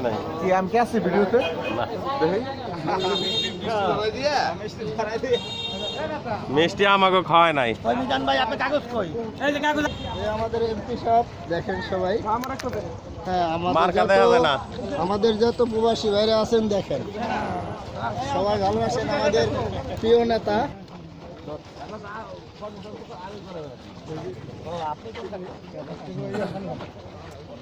নাই। কি আমি কি আছি ভিডিওতে? মিষ্টি আমাকে খাওয়ায় নাই। এই আমাদের এমপি সাহেব দেখেন সবাই। হ্যাঁ মার্কা আমাদের দেখা যত- যায় না। আমাদের যত প্রবাসী বাইরে আছেন দেখেন। সবাই ভালোবাসেন আমাদের প্রিয় নেতা।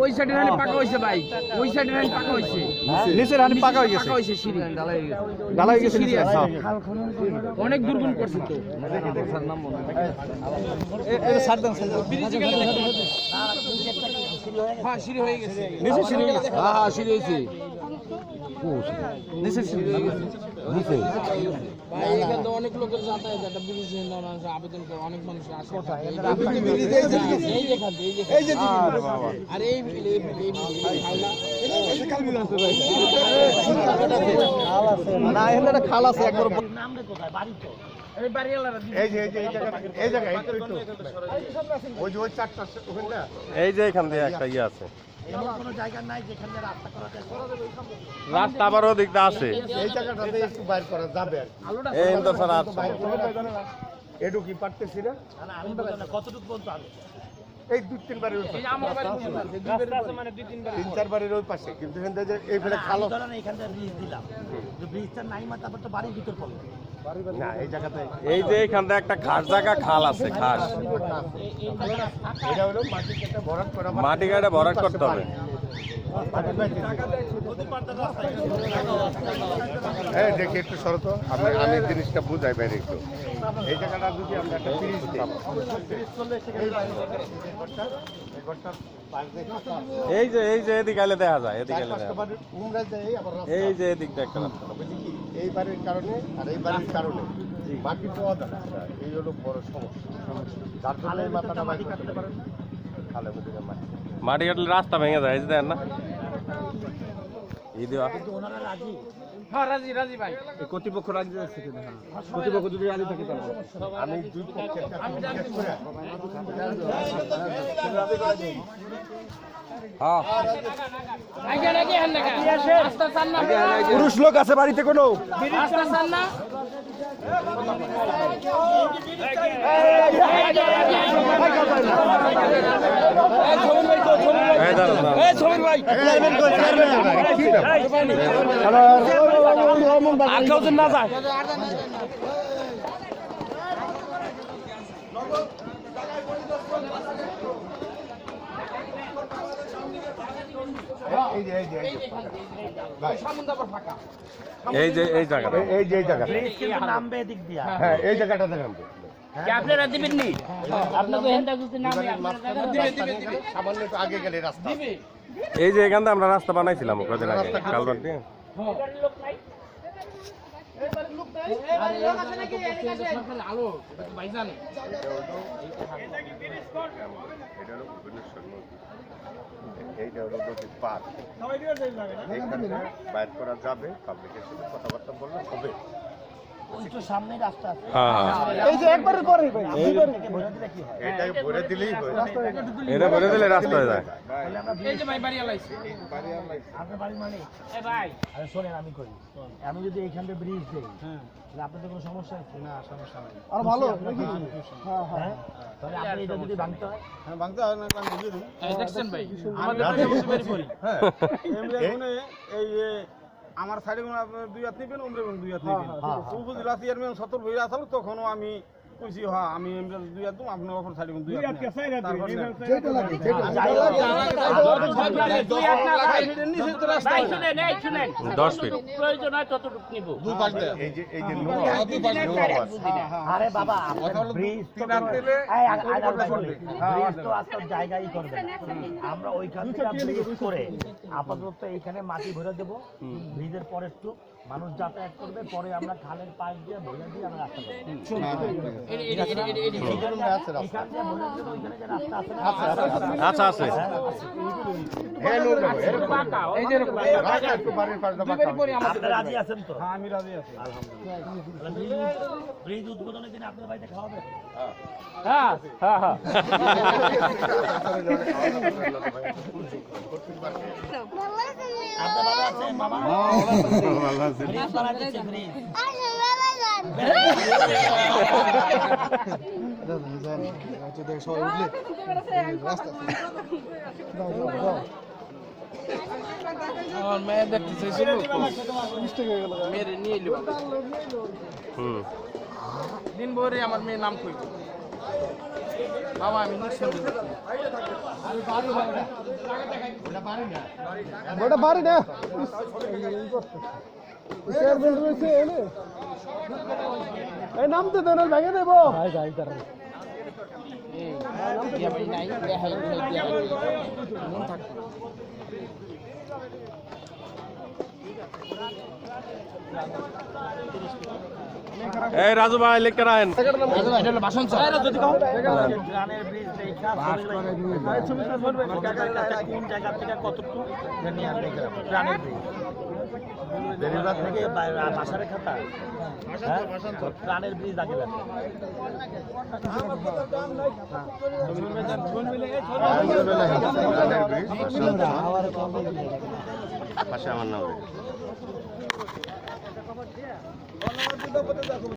ওই সাইডে রানি পাকা হইছে ভাই। ওই সাইডে রানি পাকা হইছে। নিচে রানি পাকা হয়ে গেছে। পাকা হইছে সিঁড়ি। গালা হয়ে গেছে। সিঁড়ি আছে। হ্যাঁ। অনেক দুর্গুণ করছে তো। হ্যাঁ সিঁড়ি হয়ে গেছে। নিচে সিঁড়ি হয়ে হ্যাঁ হ্যাঁ সিঁড়ি হইছে নিচে মানুষ আসে এই যে এই যে এখান দিয়ে একটা ইয়ে আছে। রাস্তা আবার ওদিকটা আছে। আলোটা এই তো আছে। এই দু তিনবারের ওই এই যে আমার বাড়ি পর্যন্ত আছে, দুই বাড়ির পরে। মানে দুই তিন বাড়ি তিন চারবারের ওই পাশে। কিন্তু এখান থেকে যে এইখানে খালো। না এই জায়গাতে এই যে এখান থেকে একটা খাস জায়গা খাল আছে হলো মাটি কেটে ভরাট করতে হবে। হ্যাঁ দেখি একটু শরত আমি আমি জিনিসটা বুঝাই বাইরে একটু। এই জায়গাটা যদি আমরা একটা দিই এই যে এই যে এদিকে দেখা যায় এদিকে এই যে এদিকটা একটা রাস্তা। এই বাড়ির কারণে আর এই বাড়ির কারণে। মাটি পাওয়া যাচ্ছে না। এই হলো বড় সমস্যা। যার জন্য মাথাটা মাটি কাটতে পারেন? খালে মাটি। মাটি কাটলে রাস্তা ভেঙে যায় দেখেন না? ই হ্যাঁ রাজি রাজি ভাই কর্তৃপক্ষ রাজি আছে কিনা কর্তৃপক্ষ যদি রাজি থাকে তাহলে আমি দুই পক্ষের কাছে জিজ্ঞেস করে হ্যাঁ আগে আগে হ্যাঁ না রাস্তা চান না পুরুষ লোক আছে বাড়িতে কোনো রাস্তা না না যায় এই যে এই যে এই যে এই জায়গাটা। এই- এই যে জায়গাটা। হ্যাঁ এই জায়গাটা দেখান তো। আপনারা দিবেন নি? আপনাকে হেন্দা গুতে নামে সামান্য একটু আগে গেলে রাস্তা। এই যে এখান আমরা রাস্তা বানাইছিলাম কদিন আগে কালবার দিয়ে। এইটা হলো বাইর করা যাবে পাবলিকের সাথে কথাবার্তা বললে হবে। এটা ভরে দিলে রাস্তা হয়ে যায়। এই যে ভাই বাড়ি আলাইছে এ ভাই। আরে শোনেন আমি করি। আমি যদি এইখান থেকে ব্রিজ দেই তাহলে আপনাদের কোনো সমস্যা আছে? না সমস্যা নাই। আর ভালো হ্যাঁ হ্যাঁ। হ্যাঁ তাহলে আপনি এটা যদি ভাঙতে হয়? এই দেখছেন ভাই আমাদের বাড়ি বাড়ি পড়ি। এই যে আমার সাইডে দুই হাত নিবেন উমরে দুই হাত নিবেন। উপজেলা চেয়ারম্যান সতর্ক হয়ে আসলো তখনও আমি কইছি হ্যাঁ আমি এমরাজ দুই আতুম আপনার অফার ছাড়ি যেটা লাগে যেটা লাগে দুই তো রাস্তা শুনেন শুনেন 10 ফিট প্রয়োজন হয় ততটুক নিব দুই এই যে এই যে নো দুই নো আরে বাবা ব্রিজ তো এই ব্রিজ তো জায়গাই করবে আমরা ওইখান থেকে ব্রিজ করে আপাতত এইখানে মাটি ভরে দেব ব্রিজের পরে একটু মানুষ যাতায়াত করবে পরে আমরা খালের পাশ দিয়ে ভরে দিয়ে আমরা রাস্তা আচ্ছা আছে ভালো আছে সবাই উঠলে আমার মেয়ে দেখতে চাইছিল মেয়ের নিয়ে দিন ভরে আমার মেয়ের নাম কই? বাবা আমি ওটা পারি না। নামতে তো ভেঙে দেবো। থাকবে এই রাজু ভাই লিখতে রাখেন প্রাণের ব্রিজ আগে পাশে আমার নাম